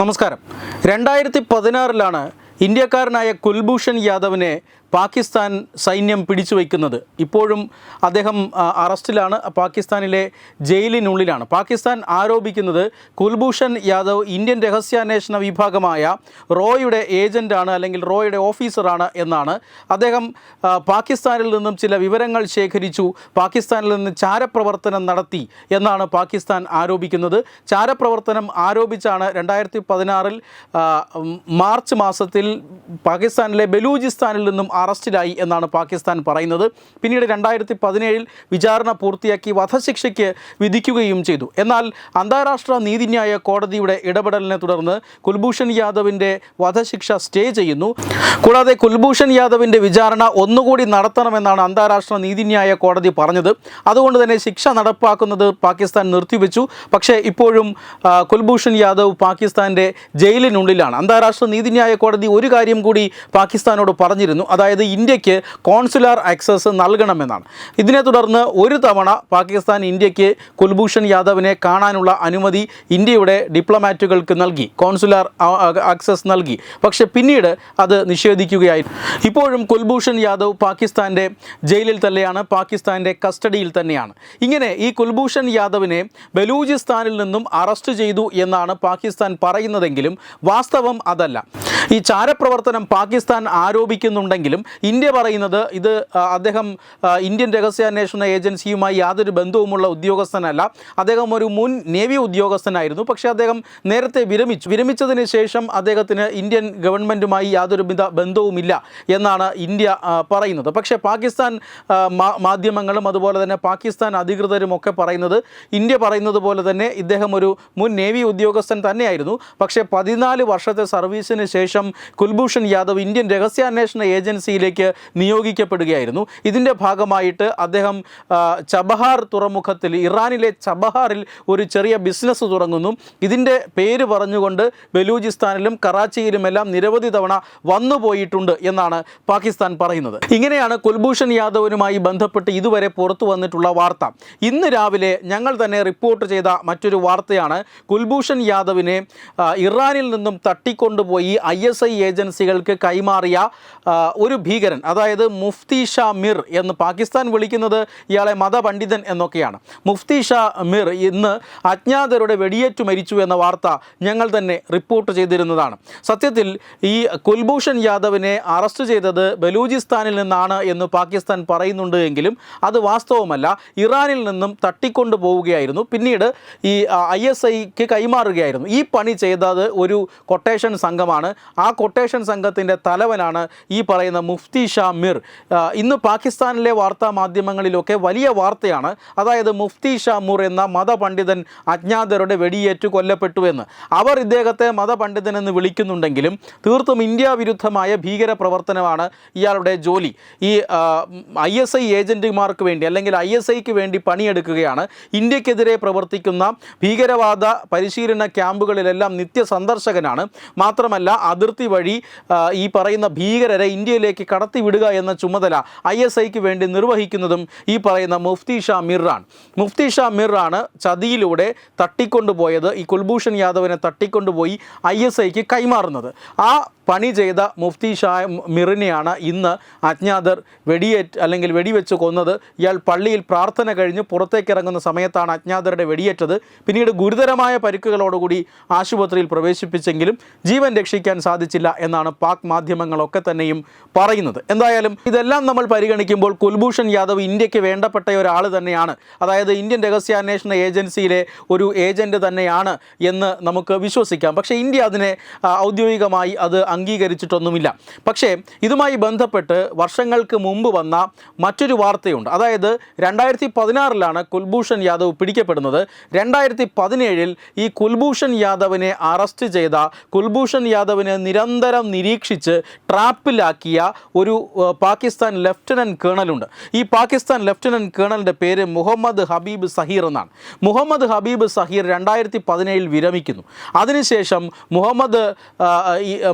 നമസ്കാരം. രണ്ടായിരത്തി പതിനാറിലാണ് ഇന്ത്യക്കാരനായ കുൽഭൂഷൺ യാദവിനെ പാകിസ്ഥാൻ സൈന്യം പിടിച്ചു വയ്ക്കുന്നത്. ഇപ്പോഴും അദ്ദേഹം അറസ്റ്റിലാണ്. പാകിസ്ഥാനിലെ ജയിലിനുള്ളിലാണ്. പാകിസ്ഥാൻ ആരോപിക്കുന്നത് കുൽഭൂഷൺ യാദവ് ഇന്ത്യൻ രഹസ്യാന്വേഷണ വിഭാഗമായ റോയുടെ ഏജന്റാണ് അല്ലെങ്കിൽ റോയുടെ ഓഫീസറാണ് എന്നാണ് അദ്ദേഹം പാകിസ്ഥാനിൽ നിന്നും ചില വിവരങ്ങൾ ശേഖരിച്ചു. പാകിസ്ഥാനിൽ നിന്ന് ചാരപ്രവർത്തനം നടത്തി എന്നാണ് പാകിസ്ഥാൻ ആരോപിക്കുന്നത്. ചാരപ്രവർത്തനം ആരോപിച്ചാണ് രണ്ടായിരത്തി പതിനാറിൽ മാർച്ച് മാസത്തിൽ പാകിസ്ഥാനിലെ ബലൂചിസ്ഥാനിൽ നിന്നും അറസ്റ്റിലായി എന്നാണ് പാകിസ്ഥാൻ പറയുന്നത്. പിന്നീട് രണ്ടായിരത്തി പതിനേഴിൽ വിചാരണ പൂർത്തിയാക്കി വധശിക്ഷയ്ക്ക് വിധിക്കുകയും ചെയ്തു. എന്നാൽ അന്താരാഷ്ട്ര നീതിന്യായ കോടതിയുടെ ഇടപെടലിനെ തുടർന്ന് കുൽഭൂഷൺ യാദവിന്റെ വധശിക്ഷ സ്റ്റേ ചെയ്യുന്നു. കൂടാതെ കുൽഭൂഷൺ യാദവിന്റെ വിചാരണ ഒന്നുകൂടി നടത്തണമെന്നാണ് അന്താരാഷ്ട്ര നീതിന്യായ കോടതി പറഞ്ഞത്. അതുകൊണ്ട് തന്നെ ശിക്ഷ നടപ്പാക്കുന്നത് പാകിസ്ഥാൻ നിർത്തിവെച്ചു. പക്ഷേ ഇപ്പോഴും കുൽഭൂഷൺ യാദവ് പാകിസ്ഥാന്റെ ജയിലിനുള്ളിലാണ്. അന്താരാഷ്ട്ര നീതിന്യായ കോടതി ഒരു കാര്യം കൂടി പാകിസ്ഥാനോട് പറഞ്ഞിരുന്നു. അതായത് ഇന്ത്യയ്ക്ക് കോൺസുലാർ ആക്സസ് നൽകണമെന്നാണ്. ഇതിനെ തുടർന്ന് ഒരു തവണ പാകിസ്ഥാൻ ഇന്ത്യയ്ക്ക് കുൽഭൂഷൺ യാദവിനെ കാണാനുള്ള അനുമതി ഇന്ത്യയുടെ ഡിപ്ലോമാറ്റുകൾക്ക് നൽകി കോൺസുലാർ ആക്സസ് നൽകി. പക്ഷേ പിന്നീട് അത് നിഷേധിക്കുകയായിരുന്നു ഇപ്പോഴും കുൽഭൂഷൺ യാദവ് പാകിസ്ഥാന്റെ ജയിലിൽ തന്നെയാണ് പാകിസ്ഥാന്റെ കസ്റ്റഡിയിൽ തന്നെയാണ്. ഇങ്ങനെ ഈ കുൽഭൂഷൺ യാദവിനെ ബലൂചിസ്ഥാനിൽ നിന്നും അറസ്റ്റ് ചെയ്തു എന്നാണ് പാകിസ്ഥാൻ പറയുന്നതെങ്കിലും വാസ്തവം അതല്ല. ഈ ചാരപ്രവർത്തനം പാകിസ്ഥാൻ ആരോപിക്കുന്നുണ്ടെങ്കിലും ഇന്ത്യ പറയുന്നത് ഇത് അദ്ദേഹം ഇന്ത്യൻ രഹസ്യാന്വേഷണ ഏജൻസിയുമായി യാതൊരു ബന്ധവുമുള്ള ഉദ്യോഗസ്ഥനല്ല. അദ്ദേഹം ഒരു മുൻ നേവി ഉദ്യോഗസ്ഥനായിരുന്നു. പക്ഷേ അദ്ദേഹം നേരത്തെ വിരമിച്ചു. വിരമിച്ചതിന് ശേഷം അദ്ദേഹത്തിന് ഇന്ത്യൻ ഗവൺമെന്റുമായി യാതൊരു ബന്ധവുമില്ല എന്നാണ് ഇന്ത്യ പറയുന്നത്. പക്ഷേ പാകിസ്ഥാൻ മാധ്യമങ്ങളും അതുപോലെ തന്നെ പാകിസ്ഥാൻ അധികൃതരും ഒക്കെ പറയുന്നത് ഇന്ത്യ പറയുന്നത് പോലെ തന്നെ ഇദ്ദേഹം ഒരു മുൻ നേവി ഉദ്യോഗസ്ഥൻ തന്നെയായിരുന്നു. പക്ഷേ പതിനാല് വർഷത്തെ സർവീസിന് ശേഷം കുൽഭൂഷൺ യാദവ് ഇന്ത്യൻ രഹസ്യാന്വേഷണ ഏജൻസിയിലേക്ക് നിയോഗിക്കപ്പെടുകയായിരുന്നു. ഇതിന്റെ ഭാഗമായിട്ട് അദ്ദേഹം ചബഹാർ തുറമുഖത്തിൽ ഇറാനിലെ ചബഹാറിൽ ഒരു ചെറിയ ബിസിനസ് തുടങ്ങുന്നു. ഇതിന്റെ പേര് പറഞ്ഞുകൊണ്ട് ബലൂചിസ്ഥാനിലും കറാച്ചിയിലുമെല്ലാം നിരവധി തവണ വന്നുപോയിട്ടുണ്ട് എന്നാണ് പാകിസ്ഥാൻ പറയുന്നത്. ഇങ്ങനെയാണ് കുൽഭൂഷൺ യാദവിനുമായി ബന്ധപ്പെട്ട് ഇതുവരെ പുറത്തു വന്നിട്ടുള്ള വാർത്ത. ഇന്ന് രാവിലെ ഞങ്ങൾ തന്നെ റിപ്പോർട്ട് ചെയ്ത മറ്റൊരു വാർത്തയാണ്. കുൽഭൂഷൺ യാദവിനെ ഇറാനിൽ നിന്നും തട്ടിക്കൊണ്ടുപോയി ഐ ഏജൻസികൾക്ക് കൈമാറിയ ആ, ഒരു ഭീകരൻ അതായത് മുഫ്തി ഷാ മിർ എന്ന് പാകിസ്ഥാൻ വിളിക്കുന്നത് ഇയാളെ മതപണ്ഡിതൻ എന്നൊക്കെയാണ്. മുഫ്തി ഷാ മിർ ഇന്ന് അജ്ഞാതരുടെ വെടിയേറ്റു മരിച്ചു എന്ന വാർത്ത ഞങ്ങൾ തന്നെ റിപ്പോർട്ട് ചെയ്തിരുന്നതാണ്. സത്യത്തിൽ ഈ കുൽഭൂഷൺ യാദവിനെ അറസ്റ്റ് ചെയ്തത് ബലൂചിസ്ഥാനിൽ നിന്നാണ് എന്ന് പാകിസ്ഥാൻ പറയുന്നുണ്ട് എങ്കിലും അത് വാസ്തവമല്ല ഇറാനിൽ നിന്നും തട്ടിക്കൊണ്ടു പോവുകയായിരുന്നു. പിന്നീട് ഈ ഐ എസ് ഐക്ക് കൈമാറുകയായിരുന്നു. ഈ പണി ചെയ്തത് ഒരു കൊട്ടേഷൻ സംഘമാണ്. ആ കൊട്ടേഷൻ സംഘത്തിന്റെ തലവനാണ് ഈ പറയുന്ന മുഫ്തി ഷാ മിർ. ഇന്ന് പാകിസ്ഥാനിലെ വാർത്താ മാധ്യമങ്ങളിലൊക്കെ വലിയ വാർത്തയാണ്. അതായത് മുഫ്തി ഷാ മുർ എന്ന മതപണ്ഡിതൻ അജ്ഞാതരുടെ വെടിയേറ്റ് കൊല്ലപ്പെട്ടു എന്ന് അവർ ഇദ്ദേഹത്തെ മതപണ്ഡിതൻ എന്ന് വിളിക്കുന്നുണ്ടെങ്കിലും തീർത്തും ഇന്ത്യ വിരുദ്ധമായ ഭീകര പ്രവർത്തനമാണ് ഇയാളുടെ ജോലി. ഈ ഐ എസ് ഐ ഏജന്റുമാർക്ക് വേണ്ടി അല്ലെങ്കിൽ ഐ എസ് ഐക്ക് വേണ്ടി പണിയെടുക്കുകയാണ്. ഇന്ത്യക്കെതിരെ പ്രവർത്തിക്കുന്ന ഭീകരവാദ പരിശീലന ക്യാമ്പുകളിലെല്ലാം നിത്യ സന്ദർശകനാണ് മാത്രമല്ല അതിർത്തി വഴി ഈ പറയുന്ന ഭീകരരെ ഇന്ത്യയിലേക്ക് കടത്തിവിടുക എന്ന ചുമതല ഐ എസ് ഐക്ക് വേണ്ടി നിർവഹിക്കുന്നതും ഈ പറയുന്ന മുഫ്തി ഷാ മിറാണ് മുഫ്തി ഷാ മിറാണ് ചതിയിലൂടെ തട്ടിക്കൊണ്ടുപോയത്. ഈ കുൽഭൂഷൺ യാദവിനെ തട്ടിക്കൊണ്ടുപോയി ഐ എസ് ഐക്ക് കൈമാറുന്നത്. ആ പണി ചെയ്ത മുഫ്തി ഷാ മിറിനെയാണ് ഇന്ന് അജ്ഞാതർ വെടിയേറ്റ് അല്ലെങ്കിൽ വെടിവെച്ച് കൊന്നത്. ഇയാൾ പള്ളിയിൽ പ്രാർത്ഥന കഴിഞ്ഞ് പുറത്തേക്ക് ഇറങ്ങുന്ന സമയത്താണ് അജ്ഞാതരുടെ വെടിയേറ്റത്. പിന്നീട് ഗുരുതരമായ പരിക്കുകളോടുകൂടി ആശുപത്രിയിൽ പ്രവേശിപ്പിച്ചെങ്കിലും ജീവൻ രക്ഷിക്കാൻ സാധിച്ചില്ല എന്നാണ് പാക് മാധ്യമങ്ങളൊക്കെ തന്നെയും പറയുന്നത്. എന്തായാലും ഇതെല്ലാം നമ്മൾ പരിഗണിക്കുമ്പോൾ കുൽഭൂഷൺ യാദവ് ഇന്ത്യയ്ക്ക് വേണ്ടപ്പെട്ട ഒരാൾ തന്നെയാണ്. അതായത് ഇന്ത്യൻ രഹസ്യാന്വേഷണ ഏജൻസിയിലെ ഒരു ഏജന്റ് തന്നെയാണ് എന്ന് നമുക്ക് വിശ്വസിക്കാം. പക്ഷേ ഇന്ത്യ അതിനെ ഔദ്യോഗികമായി അത് അംഗീകരിച്ചിട്ടൊന്നുമില്ല. പക്ഷേ ഇതുമായി ബന്ധപ്പെട്ട് വർഷങ്ങൾക്ക് മുമ്പ് വന്ന മറ്റൊരു വാർത്തയുണ്ട്. അതായത് രണ്ടായിരത്തി പതിനാറിലാണ് കുൽഭൂഷൺ യാദവ് പിടിക്കപ്പെടുന്നത്. രണ്ടായിരത്തി പതിനേഴിൽ ഈ കുൽഭൂഷൺ യാദവിനെ അറസ്റ്റ് ചെയ്ത കുൽഭൂഷൺ യാദവിനെ നിരന്തരം നിരീക്ഷിച്ച് ട്രാപ്പിലാക്കിയ ഒരു പാകിസ്ഥാൻ ലെഫ്റ്റനന്റ് കേണലുണ്ട്. ഈ പാകിസ്ഥാൻ ലെഫ്റ്റനന്റ് കേണലിന്റെ പേര് മുഹമ്മദ് ഹബീബ് സഹീർ എന്നാണ്. മുഹമ്മദ് ഹബീബ് സഹീർ രണ്ടായിരത്തി പതിനേഴിൽ വിരമിക്കുന്നു. അതിനുശേഷം മുഹമ്മദ്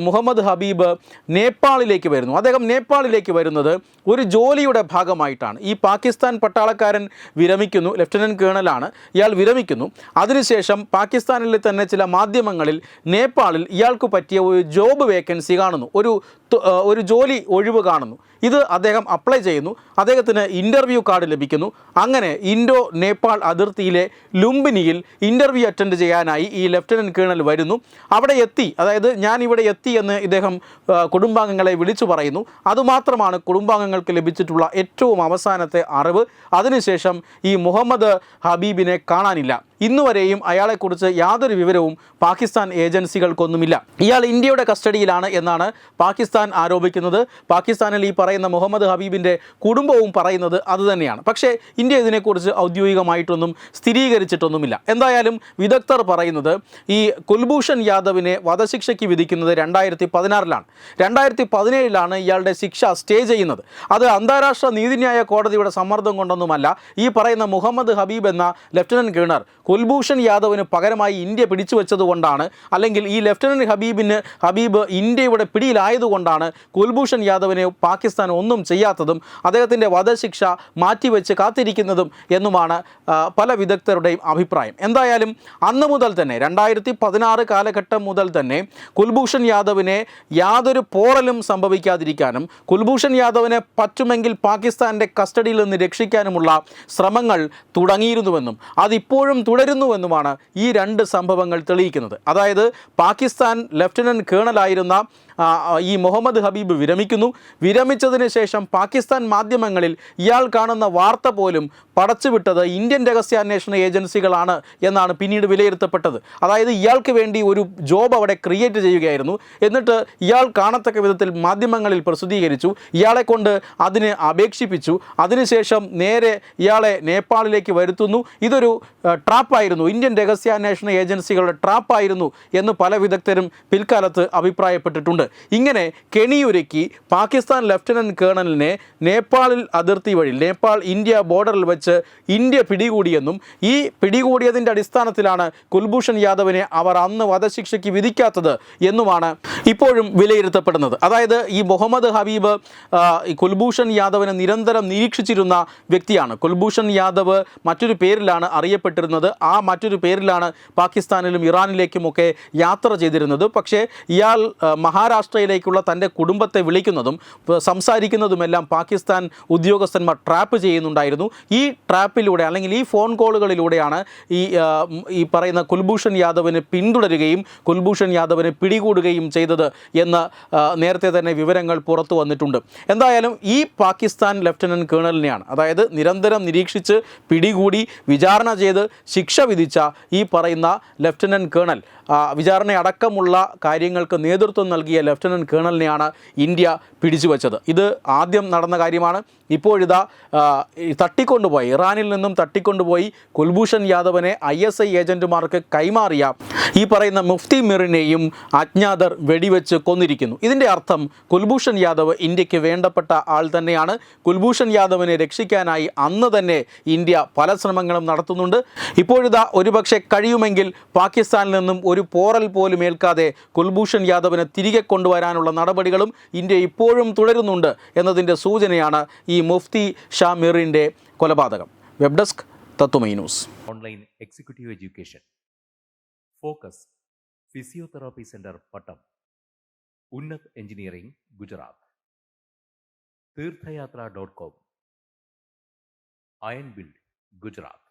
മുഹമ്മദ് ഹബീബ് നേപ്പാളിലേക്ക് വരുന്നു. അദ്ദേഹം നേപ്പാളിലേക്ക് വരുന്നത് ഒരു ജോലിയുടെ ഭാഗമായിട്ടാണ്. ഈ പാകിസ്ഥാൻ പട്ടാളക്കാരൻ വിരമിക്കുന്നു ലെഫ്റ്റനന്റ് കേണലാണ്. ഇയാൾ വിരമിക്കുന്നു. അതിനുശേഷം പാകിസ്ഥാനിലെ തന്നെ ചില മാധ്യമങ്ങളിൽ നേപ്പാളിൽ ഇയാൾക്ക് പറ്റിയ ഒരു ജോബ് വേക്കൻസി കാണുന്നു. ഒരു ഒരു ജോലി ഒഴിവ് കാണുന്നു. ഇത് അദ്ദേഹം അപ്ലൈ ചെയ്യുന്നു. അദ്ദേഹത്തിന് ഇന്റർവ്യൂ കാർഡ് ലഭിക്കുന്നു. അങ്ങനെ ഇൻഡോ നേപ്പാൾ അതിർത്തിയിലെ ലുംബിനിയിൽ ഇന്റർവ്യൂ അറ്റൻഡ് ചെയ്യാനായി ഈ ലെഫ്റ്റനന്റ് കേണൽ വരുന്നു. അവിടെ എത്തി അതായത് ഞാൻ ഇവിടെ എത്തി എന്ന് ഇദ്ദേഹം കുടുംബാംഗങ്ങളെ വിളിച്ചു പറയുന്നു. അതുമാത്രമാണ് കുടുംബാംഗങ്ങൾക്ക് ലഭിച്ചിട്ടുള്ള ഏറ്റവും അവസാനത്തെ അറിവ്. അതിനുശേഷം ഈ മുഹമ്മദ് ഹബീബിനെ കാണാനില്ല. ഇന്നുവരെയും അയാളെക്കുറിച്ച് യാതൊരു വിവരവും പാകിസ്ഥാൻ ഏജൻസികൾക്കൊന്നുമില്ല. ഇയാൾ ഇന്ത്യയുടെ കസ്റ്റഡിയിലാണ് എന്നാണ് പാകിസ്ഥാൻ ആരോപിക്കുന്നത്. പാകിസ്ഥാനിൽ ഈ പറയുന്ന മുഹമ്മദ് ഹബീബിന്റെ കുടുംബവും പറയുന്നത് അതുതന്നെയാണ്. പക്ഷേ ഇന്ത്യ ഇതിനെക്കുറിച്ച് ഔദ്യോഗികമായിട്ടൊന്നും സ്ഥിരീകരിച്ചിട്ടൊന്നുമില്ല. എന്തായാലും വിദഗ്ധർ പറയുന്നത് ഈ കുൽഭൂഷൺ യാദവിനെ വധശിക്ഷയ്ക്ക് വിധിക്കുന്നത് രണ്ടായിരത്തി പതിനാറിലാണ് രണ്ടായിരത്തി പതിനേഴിലാണ് ഇയാളുടെ ശിക്ഷ സ്റ്റേ ചെയ്യുന്നത്. അത് അന്താരാഷ്ട്ര നീതിന്യായ കോടതിയുടെ സമ്മർദ്ദം കൊണ്ടൊന്നുമല്ല. ഈ പറയുന്ന മുഹമ്മദ് ഹബീബ് എന്ന ലെഫ്റ്റനന്റ് ഗവർണർ കുൽഭൂഷൺ യാദവിന് പകരമായി ഇന്ത്യ പിടിച്ചു വെച്ചതുകൊണ്ടാണ് അല്ലെങ്കിൽ ഈ ലെഫ്റ്റനന്റ് ഹബീബിന് ഹബീബ് ഇന്ത്യയുടെ പിടിയിലായതുകൊണ്ടാണ് കുൽഭൂഷൺ യാദവിനെ പാകിസ്ഥാൻ ഒന്നും ചെയ്യാത്തതും അദ്ദേഹത്തിന്റെ വധശിക്ഷ മാറ്റിവെച്ച് കാത്തിരിക്കുന്നതും എന്നുമാണ് പല വിദഗ്ധരുടെയും അഭിപ്രായം. എന്തായാലും അന്ന് മുതൽ തന്നെ രണ്ടായിരത്തി പതിനാറ് കാലഘട്ടം മുതൽ തന്നെ കുൽഭൂഷൺ യാദവിനെ യാതൊരു പോറലും സംഭവിക്കാതിരിക്കാനും കുൽഭൂഷൺ യാദവിനെ പറ്റുമെങ്കിൽ പാകിസ്ഥാന്റെ കസ്റ്റഡിയിൽ നിന്ന് രക്ഷിക്കാനുമുള്ള ശ്രമങ്ങൾ തുടങ്ങിയിരുന്നുവെന്നും അതിപ്പോഴും തുടരുന്നുവെന്നുമാണ് ഈ രണ്ട് സംഭവങ്ങൾ തെളിയിക്കുന്നത്. അതായത് പാകിസ്ഥാൻ ലെഫ്റ്റനന്റ് കേണലായിരുന്ന ഈ മുഹമ്മദ് ഹബീബ് വിരമിക്കുന്നു. വിരമിച്ചതിന് ശേഷം പാകിസ്ഥാൻ മാധ്യമങ്ങളിൽ ഇയാൾ കാണുന്ന വാർത്ത പോലും പടച്ചുവിട്ടത് ഇന്ത്യൻ രഹസ്യാന്വേഷണ ഏജൻസികളാണ് എന്നാണ് പിന്നീട് വിലയിരുത്തപ്പെട്ടത്. അതായത് ഇയാൾക്ക് വേണ്ടി ഒരു ജോബ് അവിടെ ക്രിയേറ്റ് ചെയ്യുകയായിരുന്നു. എന്നിട്ട് ഇയാൾ കാണത്തക്ക വിധത്തിൽ മാധ്യമങ്ങളിൽ പ്രസിദ്ധീകരിച്ചു. ഇയാളെ കൊണ്ട് അതിന് അപേക്ഷിപ്പിച്ചു. അതിനുശേഷം നേരെ ഇയാളെ നേപ്പാളിലേക്ക് വരുത്തുന്നു. ഇതൊരു ട്രാപ്പായിരുന്നു. ഇന്ത്യൻ രഹസ്യാന്വേഷണ ഏജൻസികളുടെ ട്രാപ്പായിരുന്നു എന്ന് പല വിദഗ്ധരും പിൽക്കാലത്ത് അഭിപ്രായപ്പെട്ടിട്ടുണ്ട്. ഇങ്ങനെ കെണിയൊരുക്കി പാകിസ്ഥാൻ ലഫ്റ്റനന്റ് കേണലിനെ നേപ്പാളിൽ അതിർത്തി വഴി നേപ്പാൾ ഇന്ത്യ ബോർഡറിൽ വെച്ച് ഇന്ത്യ പിടികൂടിയെന്നും ഈ പിടികൂടിയതിന്റെ അടിസ്ഥാനത്തിലാണ് കുൽഭൂഷൺ യാദവിനെ അവർ അന്ന് വധശിക്ഷയ്ക്ക് വിധിക്കാത്തത് എന്നുമാണ് ഇപ്പോഴും വിലയിരുത്തപ്പെടുന്നത്. അതായത് ഈ മുഹമ്മദ് ഹബീബ് ഈ കുൽഭൂഷൺ യാദവിനെ നിരന്തരം നിരീക്ഷിച്ചിരുന്ന വ്യക്തിയാണ്. കുൽഭൂഷൺ യാദവ് മറ്റൊരു പേരിലാണ് അറിയപ്പെട്ടിരുന്നത്. ആ മറ്റൊരു പേരിലാണ് പാകിസ്ഥാനിലും ഇറാനിലേക്കുമൊക്കെ യാത്ര ചെയ്തിരുന്നത്. പക്ഷേ ഇയാൾ ആ, മഹാരാഷ്ട്രയിലേക്കുള്ള തന്റെ കുടുംബത്തെ വിളിക്കുന്നതും സംസാരിക്കുന്നതുമെല്ലാം പാകിസ്ഥാൻ ഉദ്യോഗസ്ഥന്മാർ ട്രാപ്പ് ചെയ്യുന്നുണ്ടായിരുന്നു. ഈ ട്രാപ്പിലൂടെ അല്ലെങ്കിൽ ഈ ഫോൺ കോളുകളിലൂടെയാണ് ഈ ഈ പറയുന്ന കുൽഭൂഷൺ യാദവിനെ പിന്തുടരുകയും കുൽഭൂഷൺ യാദവിനെ പിടികൂടുകയും ചെയ്തത് എന്ന് നേരത്തെ തന്നെ വിവരങ്ങൾ പുറത്തു വന്നിട്ടുണ്ട്. എന്തായാലും ഈ പാകിസ്ഥാൻ ലഫ്റ്റനന്റ് കേണലിനെയാണ് അതായത് നിരന്തരം നിരീക്ഷിച്ച് പിടികൂടി വിചാരണ ചെയ്ത് ശിക്ഷ വിധിച്ച ഈ പറയുന്ന ലഫ്റ്റനന്റ് കേണൽ വിചാരണയടക്കമുള്ള കാര്യങ്ങൾക്ക് നേതൃത്വം നൽകിയ ലെഫ്റ്റനന്റ് കേണലിനെയാണ് ഇന്ത്യ പിടിച്ചു വച്ചത് ഇത് ആദ്യം നടന്ന കാര്യമാണ്. ഇപ്പോഴിതാ തട്ടിക്കൊണ്ടുപോയി. ഇറാനിൽ നിന്നും തട്ടിക്കൊണ്ടുപോയി കുൽഭൂഷൺ യാദവനെ ഐ എസ് ഐ ഏജന്റുമാർക്ക് കൈമാറിയ ഈ പറയുന്ന മുഫ്തി മിറിനെയും അജ്ഞാതർ വെടിവെച്ച് കൊന്നിരിക്കുന്നു. ഇതിന്റെ അർത്ഥം കുൽഭൂഷൺ യാദവ് ഇന്ത്യയ്ക്ക് വേണ്ടപ്പെട്ട ആൾ തന്നെയാണ്. കുൽഭൂഷൺ യാദവിനെ രക്ഷിക്കാനായി അന്ന് തന്നെ ഇന്ത്യ പല ശ്രമങ്ങളും നടത്തുന്നുണ്ട്. ഇപ്പോഴിതാ ഒരുപക്ഷെ കഴിയുമെങ്കിൽ പാകിസ്ഥാനിൽ നിന്നും ഒരു പോറൽ പോലും ഏൽക്കാതെ കുൽഭൂഷൺ യാദവിനെ തിരികെ കൊണ്ടുവരാനുള്ള നടപടികളും ഇന്ത്യ ഇപ്പോഴും തുടരുന്നുണ്ട് എന്നതിന്റെ സൂചനയാണ് ഈ മുഫ്തി ഷാ മിറിന്റെ കൊലപാതകം. Web desk Tattvamayi news. Online executive education. Focus physiotherapy centre Pattam. Unnat engineering Gujarat. Theerthayathra dot com. Iron build Gujarat.